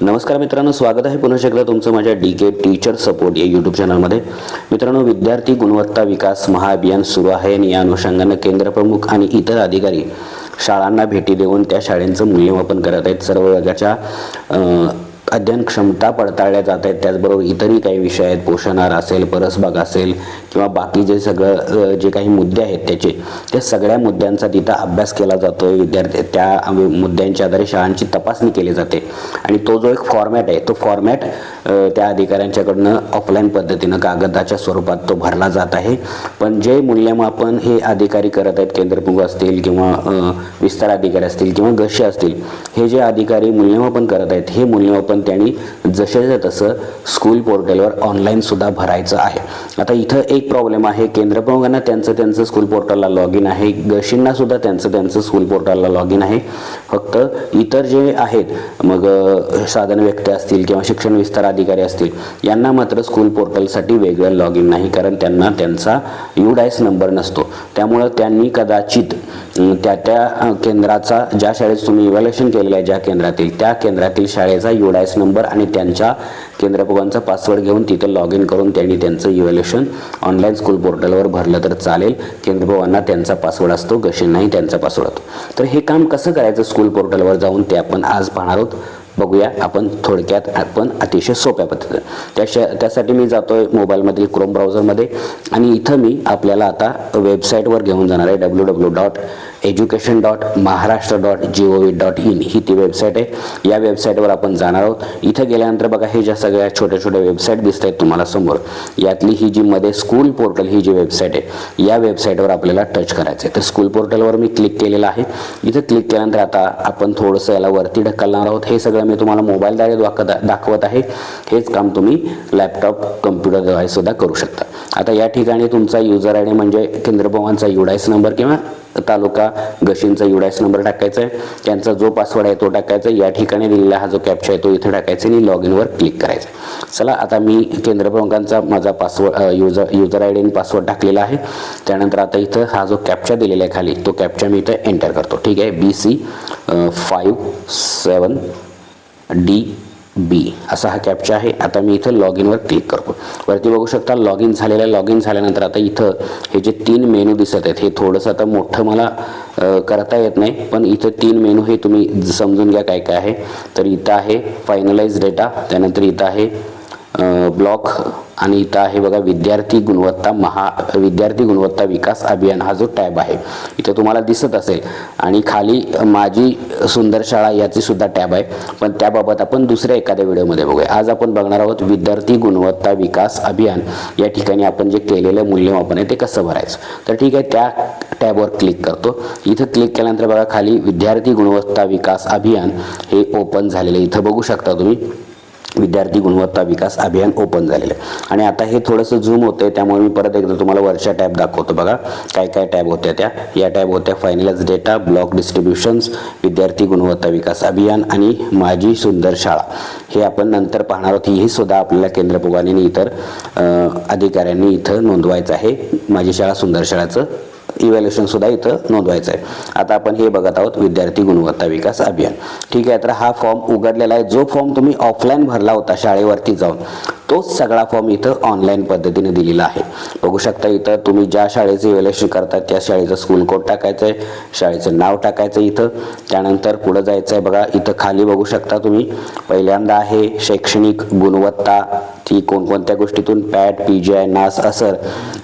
नमस्कार मित्रांनो स्वागत आहे पुन्हा एकदा तुमचं माझ्या डी के टीचर सपोर्ट या यूट्यूब चॅनलमध्ये मित्रांनो विद्यार्थी गुणवत्ता विकास महाअभियान सुरू आहे आणि या अनुषंगानं केंद्रप्रमुख आणि इतर अधिकारी शाळांना भेटी देऊन त्या शाळेंचं मूल्यमापन करत आहेत. सर्व वर्गाच्या अध्ययन क्षमता पडताळल्या जात आहेत. त्याचबरोबर इतरही काही विषय आहेत. पोषण आहार असेल परसबाग असेल किंवा बाकी जे सगळं जे काही मुद्दे आहेत त्याचे त्या सगळ्या मुद्द्यांचा तिथं अभ्यास केला जातो विद्यार्थी त्या मुद्द्यांच्या आधारे शाळांची तपासणी केली जाते. आणि तो जो एक फॉर्मॅट आहे तो फॉर्मॅट त्या अधिकाऱ्यांच्याकडनं ऑफलाईन पद्धतीनं कागदाच्या स्वरूपात तो भरला जात आहे. पण जे मूल्यमापन हे अधिकारी करत आहेत केंद्रप्रमुख असतील किंवा विस्तार अधिकारी असतील किंवा घशी असतील हे जे अधिकारी मूल्यमापन करत आहेत हे मूल्यमापन त्यांनी जसेच्या तसं स्कूल पोर्टलवर ऑनलाईन सुद्धा भरायचं आहे. आता इथं एक प्रॉब्लेम आहे केंद्रप्रमुखांना त्यांचं त्यांचं स्कूल पोर्टलला लॉग इन आहे गशींना सुद्धा त्यांचं त्यांचं स्कूल पोर्टलला लॉग इन आहे. फक्त इतर जे आहेत मग साधन व्यक्ती असतील किंवा शिक्षण विस्तार अधिकारी असतील. यांना मात्र स्कूल पोर्टलसाठी वेगळं लॉग इन नाही कारण त्यांना त्यांचा युडायस नंबर नसतो. त्यामुळं त्यांनी कदाचित त्या त्या केंद्राचा ज्या शाळेत तुम्ही इव्हॅल्युएशन केलेलं आहे ज्या केंद्रातील त्या केंद्रातील शाळेचा युडायस नंबर आणि त्यांच्या केंद्रप्रमुखांचा पासवर्ड घेऊन तिथे लॉग इन करून त्यांनी त्यांचं इव्हॅल्युएशन ऑनलाईन स्कूल पोर्टलवर भरलं तर चालेल. केंद्रप्रमुखांना त्यांचा पासवर्ड असतो गशींनाही त्यांचा पासवर्ड असतो. तर हे काम कसं करायचं स्कूल पोर्टलवर जाऊन ते आपण आज पाहणार आहोत. बघूया. आपण थोडक्यात आपण अतिशय सोप्या पद्धतीनं. त्याशा त्यासाठी मी जातोय मोबाईलमधील क्रोम ब्राउझरमध्ये आणि इथं मी आपल्याला आता वेबसाईटवर घेऊन जाणार आहे. W W dot education dot Maharashtra dot G O V dot in ही ती वेबसाईट आहे. या वेबसाईटवर आपण जाणार आहोत. इथं गेल्यानंतर बघा हे ज्या सगळ्या छोट्या छोट्या वेबसाईट दिसत आहेत तुम्हाला समोर यातली ही जी मध्ये स्कूल पोर्टल ही जी वेबसाईट आहे या वेबसाईटवर आपल्याला टच करायचं आहे. तर स्कूल पोर्टलवर मी क्लिक केलेलं आहे. इथं क्लिक केल्यानंतर आता आपण थोडंसं याला वरती ढकलणार आहोत. हे सगळं मी तुम्हाला मोबाईलद्वारे दाखवत दाखवत आहे. हेच काम तुम्ही लॅपटॉप कम्प्युटरद्वारे सुद्धा करू शकता. आता या ठिकाणी तुमचा युजर आय डी म्हणजे केंद्रप्रमुखांचा युडायस नंबर किंवा तालुका गशींचा युडायस नंबर टाकायचा आहे. त्यांचा जो पासवर्ड आहे तो टाकायचा आहे. या ठिकाणी दिलेला हा जो कॅप्चा आहे तो इथे टाकायचा आणि लॉग इनवर क्लिक करायचा चला आता मी केंद्रप्रमुखांचा माझा password user user I D आणि पासवर्ड टाकलेला आहे. त्यानंतर आता इथं हा जो कॅप्चा दिलेला आहे खाली तो कॅप्चा मी इथं एंटर करतो. ठीक आहे? B C five seven D B असा हा कॅप्चा आहे. आता मी इथं लॉग इनवर क्लिक करतो. वरती बघू शकता लॉग इन झालेलं आहे. लॉग इन झाल्यानंतर आता इथं हे जे तीन मेनू दिसत आहेत हे थोडंसं आता मोठं मला करता येत नाही. पण इथं तीन मेनू हे तुम्ही समजून घ्या काय काय आहे. तर इथं आहे फायनलाइज डेटा त्यानंतर इथं आहे ब्लॉक आणि इथं आहे बघा विद्यार्थी गुणवत्ता महा विद्यार्थी गुणवत्ता विकास अभियान. हा जो टॅब आहे इथं तुम्हाला दिसत असेल. आणि खाली माझी सुंदर शाळा याची सुद्धा टॅब आहे. पण त्याबाबत आपण दुसऱ्या एखाद्या व्हिडिओमध्ये बघूया. आज आपण बघणार आहोत विद्यार्थी गुणवत्ता विकास अभियान. या ठिकाणी आपण जे केलेलं मूल्यमापन आहे ते कसं भरायचं? तर ठीक आहे त्या टॅबवर क्लिक करतो. इथं क्लिक केल्यानंतर बघा खाली विद्यार्थी गुणवत्ता विकास अभियान हे ओपन झालेलं इथं बघू शकता तुम्ही. विद्यार्थी गुणवत्ता विकास अभियान ओपन झालेलं आहे. आणि आता हे थोडंसं झूम होतंय त्यामुळे मी परत एकदा तुम्हाला वरच्या टॅब दाखवतो बघा. काय काय टॅब होत्या त्या? या टॅब होत्या फायनलाइज डेटा ब्लॉक डिस्ट्रीब्युशन्स विद्यार्थी गुणवत्ता विकास अभियान आणि माझी सुंदर शाळा. हे आपण नंतर पाहणार आहोत. ही सुद्धा आपल्याला केंद्र इतर अधिकाऱ्यांनी इथं नोंदवायचं आहे. माझी शाळा सुंदर शाळाचं इव्हॅल्युएशन सुद्धा इथं नोंदवायचं आहे. आता आपण हे बघत आहोत विद्यार्थी गुणवत्ता विकास अभियान. ठीक आहे तर हा फॉर्म उघडलेला आहे. जो फॉर्म तुम्ही ऑफलाईन भरला होता शाळेवरती जाऊन तोच सगळा फॉर्म इथं ऑनलाईन पद्धतीने दिलेला आहे. बघू शकता इथं तुम्ही ज्या शाळेचं इव्हॅल्युएशन करता त्या शाळेचं स्कूल कोड टाकायचं आहे शाळेचं नाव टाकायचं इथं. त्यानंतर पुढं जायचं आहे बघा इथं खाली बघू शकता तुम्ही. पहिल्यांदा आहे शैक्षणिक गुणवत्ता की कोणकोणत्या गोष्टीतून पॅट पी जी आय नास असर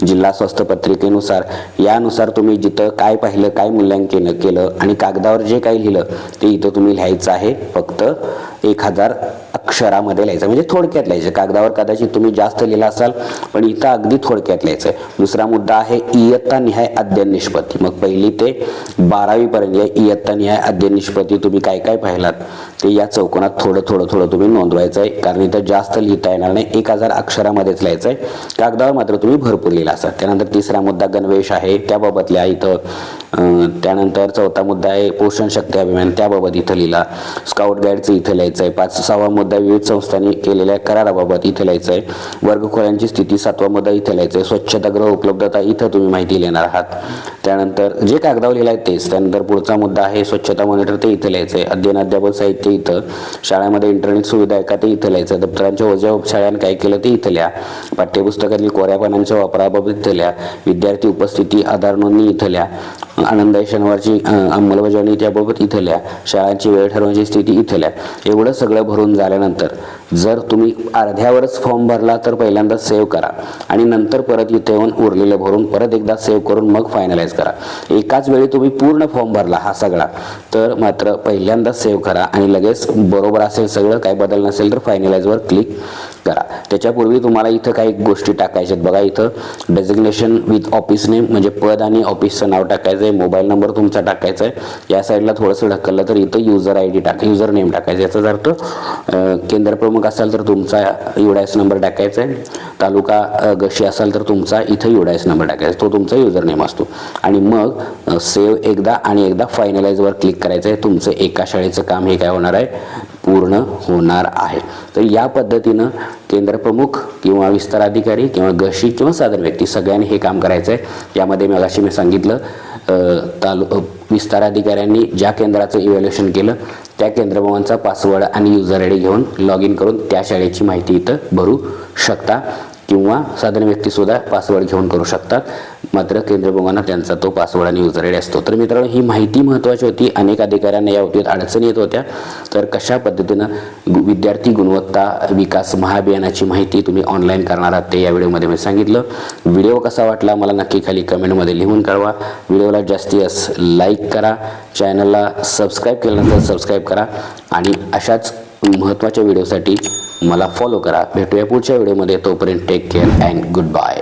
जिल्हा स्वास्थ्य पत्रिकेनुसार यानुसार तुम्ही जिथं काय पाहिलं काय मूल्यांकन केलं आणि कागदावर जे काही लिहिलं ते इथं तुम्ही लिहायचं आहे. फक्त एक हजार अक्षरामध्ये लिहायचं. म्हणजे थोडक्यात लिहायचं. कागदावर कदाचित तुम्ही जास्त लिहिला असाल पण इथं अगदी थोडक्यात लिहायचं. दुसरा मुद्दा आहे इयत्ता निहाय अध्ययन निष्पत्ती. मग पहिली ते बारावी पर्यंत या इयत्ता निहाय अध्ययन निष्पत्ती तुम्ही काय काय पाहिलात? ते या चौकोनात थोडं थोडं थोडं तुम्ही नोंदवायचं आहे कारण इथं जास्त लिहिता येणार नाही. एक हजार अक्षरामध्येच लिहायचं आहे कागदावर मात्र तुम्ही भरपूर लिहिला असाल. त्यानंतर तिसरा मुद्दा गणवेश आहे. त्याबाबत लिहा इथं. त्यानंतर चौथा मुद्दा आहे पोषण शक्ती अभिमान त्याबाबत इथं लिहिला. स्काउट गाईडचं इथं लिहायचं आहे पाच सहावा मुद्दा विविध संस्थांनी केलेल्या कराराबाबत इथे लिहायचं आहे वर्गखोल्यांची स्थिती सातवा मुद्दा इथे लिहायचं आहे स्वच्छतागृह उपलब्धता इथं तुम्ही माहिती लिहिणार आहात. त्यानंतर जे कागदावर लिहिलं आहे तेच त्यानंतर पुढचा मुद्दा आहे स्वच्छता मॉनिटर ते इथे लिहायचं आहे अध्ययन अध्यापन साहित्य इथं. शाळेमध्ये इंटरनेट सुविधा आहे का ते इथं लिहायचं आहे दप्तरांच्या ओझ्या शाळांनी काय केलं ते इथं लिहा. पाठ्यपुस्तकातील कोऱ्या पानांच्या वापराबाबत इथं लिहा. विद्यार्थी उपस्थिती आधार नोंदणी इथं लिहा. आनंदाई शनिवारची अंमलबजावणी त्याबाबत इथल्या शाळांची वेळ ठरवण्याची स्थिती इथल्या एवढं सगळं भरून झाल्यानंतर जर तुम्ही अर्ध्यावरच फॉर्म भरला तर पहिल्यांदा सेव्ह करा. आणि नंतर परत इथे येऊन उरलेलं भरून परत एकदा सेव्ह करून मग फायनलाइज करा. एकाच वेळी तुम्ही पूर्ण फॉर्म भरला हा सगळा तर मात्र पहिल्यांदा सेव्ह करा. आणि लगेच बरोबर असेल सगळं काय बदल नसेल तर फायनलाइजवर क्लिक करा. त्याच्यापूर्वी तुम्हाला इथं काही गोष्टी टाकायच्या आहेत बघा इथं डेजिग्नेशन विथ ऑफिस नेम म्हणजे पद आणि ऑफिसचं नाव टाकायचं आहे मोबाईल नंबर तुमचा टाकायचा आहे या साईडला थोडंसं ढकललं तर इथं युजर आय डी टाका. युजर नेम टाकायचं याचाच अर्थ केंद्रप्रमुख केंद्र प्रमुख असाल तर तुमचा युडायस नंबर टाकायचा आहे तालुका गशी असाल तर तुमचा इथं युडायस नंबर टाकायचा. तो तुमचा युजर नेम असतो. आणि मग सेव्ह एकदा आणि एकदा फायनलाइजवर क्लिक करायचं आहे तुमचं एका शाळेचं काम हे काय होणार आहे? पूर्ण होणार आहे. तर या पद्धतीनं केंद्रप्रमुख किंवा विस्तार अधिकारी किंवा गशी किंवा साधारण व्यक्ती सगळ्यांनी हे काम करायचं आहे यामध्ये मग मी सांगितलं तालु विस्तार अधिकाऱ्यांनी ज्या केंद्राचं इव्हॅल्युएशन केलं त्या केंद्रभवनचा पासवर्ड आणि युजर आय डी घेऊन लॉग इन करून त्या शाळेची माहिती इथं भरू शकता किंवा साधारण व्यक्तीसुद्धा पासवर्ड घेऊन करू शकतात. मात्र केंद्रप्रमुखांना त्यांचा तो पासवर्ड आणि युजर असतो. तर मित्रांनो ही माहिती महत्त्वाची होती. अनेक अधिकाऱ्यांना या बाबतीत अडचणी येत होत्या. तर कशा पद्धतीनं विद्यार्थी गुणवत्ता विकास महाअभियानाची माहिती तुम्ही ऑनलाईन करणार आहात ते या व्हिडिओमध्ये मी सांगितलं. व्हिडिओ कसा वाटला मला नक्की खाली कमेंटमध्ये लिहून कळवा. व्हिडिओला जास्ती जास्त लाईक करा. चॅनलला सबस्क्राईब केल्यानंतर सबस्क्राईब करा. आणि अशाच महत्त्वाच्या व्हिडिओसाठी मला फॉलो करा. भेटूया पुढच्या व्हिडिओमध्ये. तोपर्यंत take care and good bye